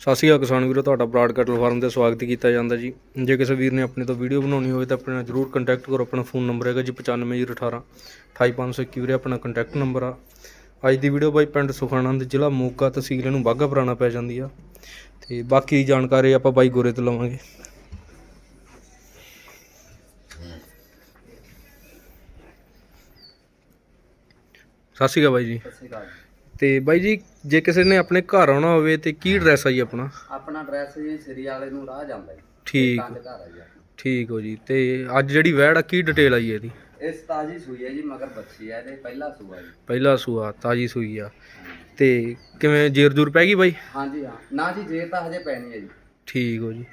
ਸਤਿ ਸ਼੍ਰੀ ਅਕਾਲ ਕਿਸਾਨ ਵੀਰੋ, ਤੁਹਾਡਾ ਬਰਾਡ ਕਟਲ ਫਾਰਮ ਤੇ ਸਵਾਗਤ ਕੀਤਾ ਜਾਂਦਾ ਜੀ। ਜੇ ਕਿਸੇ ਵੀਰ ਨੇ ਆਪਣੇ ਤੋਂ ਵੀਡੀਓ ਬਣਾਉਣੀ ਹੋਵੇ ਤਾਂ ਆਪਣੇ ਨਾਲ ਜਰੂਰ ਕੰਟੈਕਟ ਕਰੋ, ਆਪਣਾ ਫੋਨ ਨੰਬਰ ਹੈਗਾ ਜੀ 9518 28521 ਵੀਰੇ, ਆਪਣਾ ਕੰਟੈਕਟ ਨੰਬਰ ਆ। ਅੱਜ ਦੀ ਵੀਡੀਓ ਬਾਈ ਪਿੰਡ ਸੁਖਾਨੰਦ, ਜ਼ਿਲ੍ਹਾ ਮੋਗਾ ਤਹਿਸੀਲ, ਇਹਨੂੰ ਬਾਘਾ ਪੁਰਾਣਾ ਪੈ ਜਾਂਦੀ ਆ। ਤੇ ਬਾਕੀ ਜਾਣਕਾਰੀ ਆਪਾਂ ਬਾਈ ਗੋਰੇ ਤੋਂ ਲਵਾਂਗੇ। ਸਤਿ ਸ਼੍ਰੀ ਅਕਾਲ ਬਾਈ ਜੀ। ਸਤਿ ਸ਼੍ਰੀ ਅਕਾਲ ਤੇ ਬਾਈ ਜੀ ਜੇ ਕਿਸੇ ਨੇ ਆਪਣੇ ਘਰ ਆਉਣਾ ਹੋਵੇ ਤੇ ਕੀ ਐਡਰੈਸ ਆ ਜੀ ਆਪਣਾ? ਆਪਣਾ ਐਡਰੈਸ ਜੀ ਸ੍ਰੀ ਵਾਲੇ ਨੂੰ ਰਾਹ ਜਾਂਦਾ ਜੀ। ਠੀਕ। ਕੰਜ ਘਰ ਆ ਜੀ ਆਪਣਾ। ਠੀਕ ਹੋ ਜੀ ਤੇ ਅੱਜ ਜਿਹੜੀ ਵੈੜ ਆ ਕੀ ਡਿਟੇਲ ਆਈ ਇਹਦੀ? ਇਸ ਤਾਜੀ ਸੂਈ ਹੈ ਜੀ ਮਗਰ ਬੱਚੀ ਹੈ ਤੇ ਪਹਿਲਾ ਸੂਆ ਜੀ। ਪਹਿਲਾ ਸੂਆ ਤਾਜੀ ਸੂਈ ਆ। ਤੇ ਕਿਵੇਂ ਜੇਰ ਜੂਰ ਪੈ ਗਈ ਬਾਈ? ਹਾਂਜੀ ਹਾਂ। ਨਾ ਜੀ ਜੇ ਤਾਂ ਹਜੇ ਪੈਣੀ ਹੈ ਜੀ। ਠੀਕ ਹੋ ਜੀ।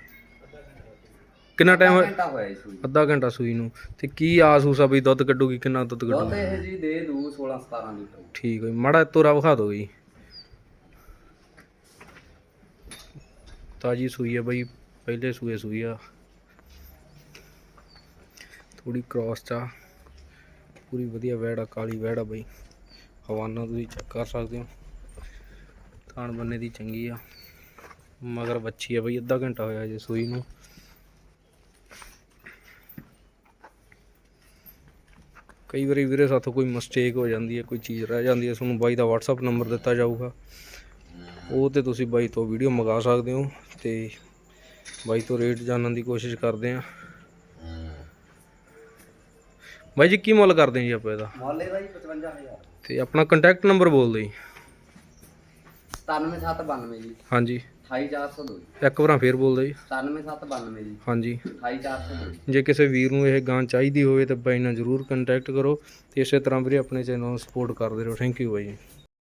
ਕਿੰਨਾ ਟਾਈਮ ਹੋਇਆ ਘੰਟਾ ਹੋਇਆ ਜੀ ਸੂਈ ਅੱਧਾ ਘੰਟਾ ਸੂਈ ਨੂੰ। ਤੇ ਕੀ ਆਸ ਉਸਾ ਬਈ ਦੁੱਧ ਕੱਢੂਗੀ ਕਿੰਨਾ ਦੁੱਧ ਦੁੱਧ ਕੱਢੂਗੀ? ਇਹ ਜੀ ਦੇ ਦੂ 16 17 ਲੀਟਰ। ਠੀਕ ਹੋ ਜੀ ਮਾੜਾ ਤੋਰਾ ਵਿਖਾ ਦਿਓ ਜੀ। ਤਾਜੀ ਸੂਈ ਆ ਬਈ ਪਹਿਲੇ ਸੂਏ ਸੂਈ ਆ। ਥੋੜੀ ਕ੍ਰਾਸ ਚਾ ਪੂਰੀ ਵਧੀਆ ਵੈੜ ਆ ਕਾਲੀ ਵੈੜ ਆ ਬਈ। ਹਵਾਨਾ ਤੁਸੀਂ ਚੈੱਕ ਕਰ ਸਕਦੇ ਹੋ। ਥਾਣ ਬੰਨੇ ਦੀ ਚੰਗੀ ਆ। ਮਗਰ ਬੱਚੀ ਆ ਬਈ ਅੱਧਾ ਘੰਟਾ ਹੋਇਆ ਜੇ ਸੂਈ ਨੂੰ। ਕਈ ਵਾਰੀ ਵੀਰੇ ਸਾਥੋਂ ਕੋਈ ਮਿਸਟੇਕ ਹੋ ਜਾਂਦੀ ਹੈ ਕੋਈ ਚੀਜ਼ ਰਹਿ ਜਾਂਦੀ ਹੈ ਤੁਹਾਨੂੰ ਬਾਈ ਦਾ WhatsApp ਨੰਬਰ ਦਿੱਤਾ ਜਾਊਗਾ। ਉਹ ਤੇ ਤੁਸੀਂ ਬਾਈ ਤੋਂ ਵੀਡੀਓ ਮੰਗਾ ਸਕਦੇ ਹੋ ਤੇ ਬਾਈ ਤੋਂ ਰੇਟ ਜਾਣਨ ਦੀ ਕੋਸ਼ਿਸ਼ ਕਰਦੇ ਆ ਬਾਈ ਜੀ ਕੀ ਮੁੱਲ ਕਰਦੇ ਜੀ ਆਪਾਂ ਇਹਦਾ? ਮੁੱਲ ਇਹਦਾ ਜੀ 55000 ਤੇ ਆਪਣਾ ਕੰਟੈਕਟ ਨੰਬਰ ਬੋਲ ਦਿਓ ਜੀ। 97792 ਜੀ। ਹਾਂਜੀ। 28402 ਇੱਕ ਵਾਰਾਂ ਫੇਰ ਬੋਲ ਦਿਓ ਜੀ 97792 ਜੀ। ਹਾਂਜੀ। 28402 ਜੇ। ਕਿਸੇ ਵੀਰ ਨੂੰ ਇਹ ਗਾਂ ਚਾਹੀਦੀ ਹੋਵੇ ਤਾਂ ਬਾਈ ਨਾਲ ਜ਼ਰੂਰ ਕੰਟੈਕਟ ਕਰੋ ਤੇ ਇਸੇ ਤਰ੍ਹਾਂ ਵੀਰੇ ਆਪਣੇ ਚੈਨਲ ਨੂੰ ਸਪੋਰਟ ਕਰਦੇ ਰਹੋ ਥੈਂਕ ਯੂ ਬਾਈ ਜੀ।